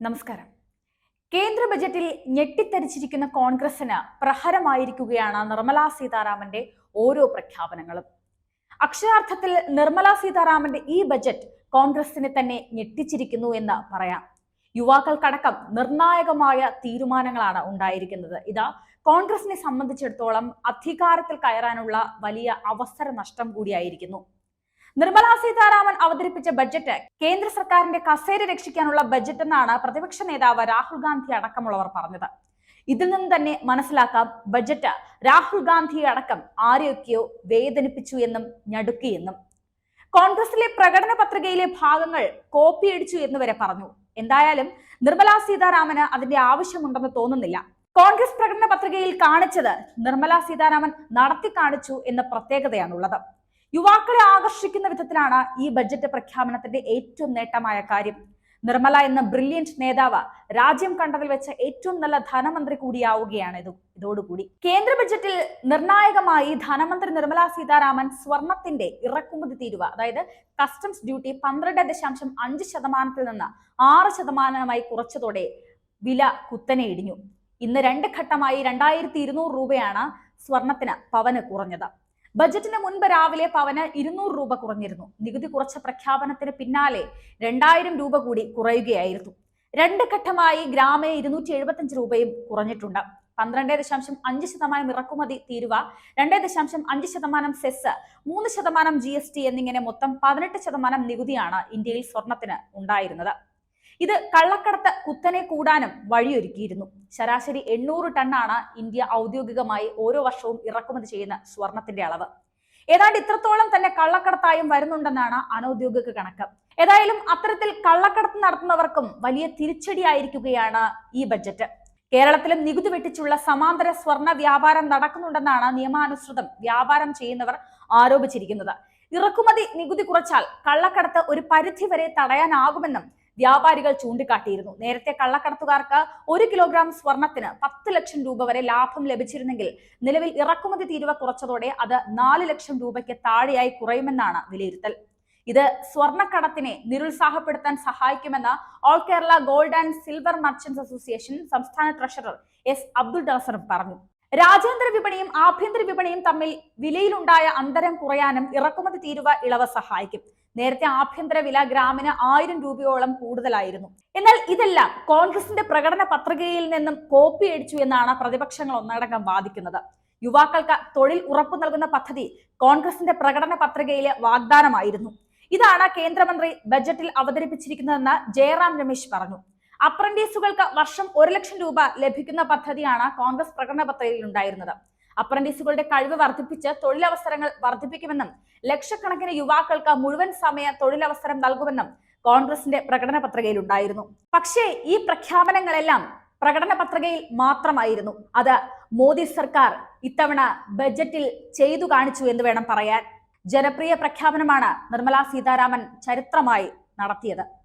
നമസ്കാരം. കേന്ദ്ര ബജറ്റിൽ ഞെട്ടിത്തരിച്ചിരിക്കുന്ന കോൺഗ്രസിന് പ്രഹരമായിരിക്കുകയാണ് നിർമ്മലാ സീതാരാമന്റെ ഓരോ പ്രഖ്യാപനങ്ങളും. അക്ഷരാർത്ഥത്തിൽ നിർമ്മലാ സീതാരാമന്റെ ഈ ബജറ്റ് കോൺഗ്രസിനെ തന്നെ ഞെട്ടിച്ചിരിക്കുന്നു എന്ന് പറയാം. യുവാക്കൾക്കടക്കം നിർണായകമായ തീരുമാനങ്ങളാണ് ഉണ്ടായിരിക്കുന്നത്. ഇതാ കോൺഗ്രസിനെ സംബന്ധിച്ചിടത്തോളം അധികാരത്തിൽ കയറാനുള്ള വലിയ അവസര നഷ്ടം കൂടിയായിരിക്കുന്നു. നിർമ്മലാ സീതാരാമൻ അവതരിപ്പിച്ച ബജറ്റ് കേന്ദ്ര സർക്കാരിന്റെ കസേര രക്ഷിക്കാനുള്ള ബജറ്റ് എന്നാണ് പ്രതിപക്ഷ നേതാവ് രാഹുൽ ഗാന്ധി അടക്കമുള്ളവർ പറഞ്ഞത്. ഇതിൽ നിന്ന് തന്നെ മനസ്സിലാക്കാം ബജറ്റ് രാഹുൽ ഗാന്ധി അടക്കം ആരെയൊക്കെയോ വേദനിപ്പിച്ചു എന്നും ഞടുക്കിയെന്നും കോൺഗ്രസിലെ പ്രകടന പത്രികയിലെ ഭാഗങ്ങൾ കോപ്പിയടിച്ചു എന്ന് വരെ പറഞ്ഞു. എന്തായാലും നിർമ്മലാ സീതാരാമന് അതിന്റെ ആവശ്യമുണ്ടെന്ന് തോന്നുന്നില്ല. കോൺഗ്രസ് പ്രകടന പത്രികയിൽ കാണിച്ചത് നിർമ്മലാ സീതാരാമൻ നടത്തി കാണിച്ചു എന്ന പ്രത്യേകതയാണുള്ളത്. യുവാക്കളെ ആകർഷിക്കുന്ന വിധത്തിലാണ് ഈ ബഡ്ജറ്റ് പ്രഖ്യാപനത്തിന്റെ ഏറ്റവും നേട്ടമായ കാര്യം. നിർമ്മല എന്ന ബ്രില്യന്റ് നേതാവ് രാജ്യം കണ്ടതിൽ വെച്ച ഏറ്റവും നല്ല ധനമന്ത്രി കൂടിയാവുകയാണ് ഇത് ഇതോടുകൂടി. കേന്ദ്ര ബജറ്റിൽ നിർണായകമായി ധനമന്ത്രി നിർമ്മല സീതാരാമൻ സ്വർണത്തിന്റെ ഇറക്കുമതി തീരുവ അതായത് കസ്റ്റംസ് ഡ്യൂട്ടി പന്ത്രണ്ട് ദശാംശം അഞ്ച് ശതമാനത്തിൽ നിന്ന് ആറ് ശതമാനമായി കുറച്ചതോടെ വില കുത്തനെ ഇടിഞ്ഞു. ഇന്ന് രണ്ട് ഘട്ടമായി രണ്ടായിരത്തി ഇരുന്നൂറ് രൂപയാണ് സ്വർണത്തിന് പവന് കുറഞ്ഞത്. ബജറ്റിന് മുൻപ് രാവിലെ പവന് ഇരുന്നൂറ് രൂപ കുറഞ്ഞിരുന്നു. നികുതി കുറച്ച പ്രഖ്യാപനത്തിന് പിന്നാലെ രണ്ടായിരം രൂപ കൂടി കുറയുകയായിരുന്നു. രണ്ട് ഘട്ടമായി ഗ്രാമേ ഇരുന്നൂറ്റി എഴുപത്തഞ്ച് രൂപയും കുറഞ്ഞിട്ടുണ്ട്. പന്ത്രണ്ട് ദശാംശം അഞ്ച് ശതമാനം ഇറക്കുമതി തീരുവ രണ്ട് ദശാംശം അഞ്ച് ശതമാനം സെസ് മൂന്ന് ശതമാനം ജി എസ് ടി എന്നിങ്ങനെ മൊത്തം പതിനെട്ട് ശതമാനം നികുതിയാണ് ഇന്ത്യയിൽ സ്വർണത്തിന് ഉണ്ടായിരുന്നത്. ഇത് കള്ളക്കടത്ത് കുത്തനെ കൂടാനും വഴിയൊരുക്കിയിരുന്നു. ശരാശരി എണ്ണൂറ് ടണ്ണാണ് ഇന്ത്യ ഔദ്യോഗികമായി ഓരോ വർഷവും ഇറക്കുമതി ചെയ്യുന്ന സ്വർണത്തിന്റെ അളവ്. ഏതാണ്ട് ഇത്രത്തോളം തന്നെ കള്ളക്കടത്തായും വരുന്നുണ്ടെന്നാണ് അനൌദ്യോഗിക കണക്ക്. ഏതായാലും അത്തരത്തിൽ കള്ളക്കടത്ത് നടത്തുന്നവർക്കും വലിയ തിരിച്ചടിയായിരിക്കുകയാണ് ഈ ബജറ്റ് കേരളത്തിലും നികുതി വെട്ടിച്ചുള്ള സമാന്തര സ്വർണ വ്യാപാരം നടക്കുന്നുണ്ടെന്നാണ് നിയമാനുസൃതം വ്യാപാരം ചെയ്യുന്നവർ ആരോപിച്ചിരിക്കുന്നത്. ഇറക്കുമതി നികുതി കുറച്ചാൽ കള്ളക്കടത്ത് ഒരു പരിധിവരെ തടയാനാകുമെന്നും വ്യാപാരികൾ ചൂണ്ടിക്കാട്ടിയിരുന്നു. നേരത്തെ കള്ളക്കടത്തുകാർക്ക് ഒരു കിലോഗ്രാം സ്വർണത്തിന് പത്ത് ലക്ഷം രൂപ വരെ ലാഭം ലഭിച്ചിരുന്നെങ്കിൽ നിലവിൽ ഇറക്കുമതി തീരുവ കുറച്ചതോടെ അത് നാല് ലക്ഷം രൂപയ്ക്ക് താഴെയായി കുറയുമെന്നാണ് വിലയിരുത്തൽ. ഇത് സ്വർണക്കടത്തിനെ നിരുത്സാഹപ്പെടുത്താൻ സഹായിക്കുമെന്ന് all Kerala gold and silver merchants association സംസ്ഥാന ട്രഷറർ എസ് അബ്ദുൾ നാസറും പറഞ്ഞു. രാജ്യാന്തര വിപണിയും ആഭ്യന്തര വിപണിയും തമ്മിൽ വിലയിലുണ്ടായ അന്തരം കുറയാനും ഇറക്കുമതി തീരുവ ഇളവ് സഹായിക്കും. നേരത്തെ ആഭ്യന്തര വില ഗ്രാമിന് ആയിരം രൂപയോളം കൂടുതലായിരുന്നു. എന്നാൽ ഇതെല്ലാം കോൺഗ്രസിന്റെ പ്രകടന പത്രികയിൽ നിന്നും കോപ്പി അടിച്ചു എന്നാണ് പ്രതിപക്ഷങ്ങൾ ഒന്നടങ്കം വാദിക്കുന്നത്. യുവാക്കൾക്ക് തൊഴിൽ ഉറപ്പു നൽകുന്ന പദ്ധതി കോൺഗ്രസിന്റെ പ്രകടന പത്രികയിലെ വാഗ്ദാനമായിരുന്നു. ഇതാണ് കേന്ദ്രമന്ത്രി ബജറ്റിൽ അവതരിപ്പിച്ചിരിക്കുന്നതെന്ന് ജയറാം രമേശ് പറഞ്ഞു. അപ്രന്റീസുകൾക്ക് വർഷം ഒരു ലക്ഷം രൂപ ലഭിക്കുന്ന പദ്ധതിയാണ് കോൺഗ്രസ് പ്രകടന പത്രികയിൽ ഉണ്ടായിരുന്നത്. അപ്രന്റീസുകളുടെ കഴിവ് വർദ്ധിപ്പിച്ച് തൊഴിലവസരങ്ങൾ വർദ്ധിപ്പിക്കുമെന്നും ലക്ഷക്കണക്കിന് യുവാക്കൾക്ക് മുഴുവൻ സമയ തൊഴിലവസരം നൽകുമെന്നും കോൺഗ്രസിന്റെ പ്രകടന പത്രികയിൽ ഉണ്ടായിരുന്നു പക്ഷേ ഈ പ്രഖ്യാപനങ്ങളെല്ലാം പ്രകടന പത്രികയിൽ മാത്രമായിരുന്നു. അത് മോദി സർക്കാർ ഇത്തവണ ബജറ്റിൽ ചെയ്തു കാണിച്ചു എന്ന് വേണം പറയാൻ. ജനപ്രിയ പ്രഖ്യാപനമാണ് നിർമ്മലാ സീതാരാമൻ ചരിത്രമായി നടത്തിയത്.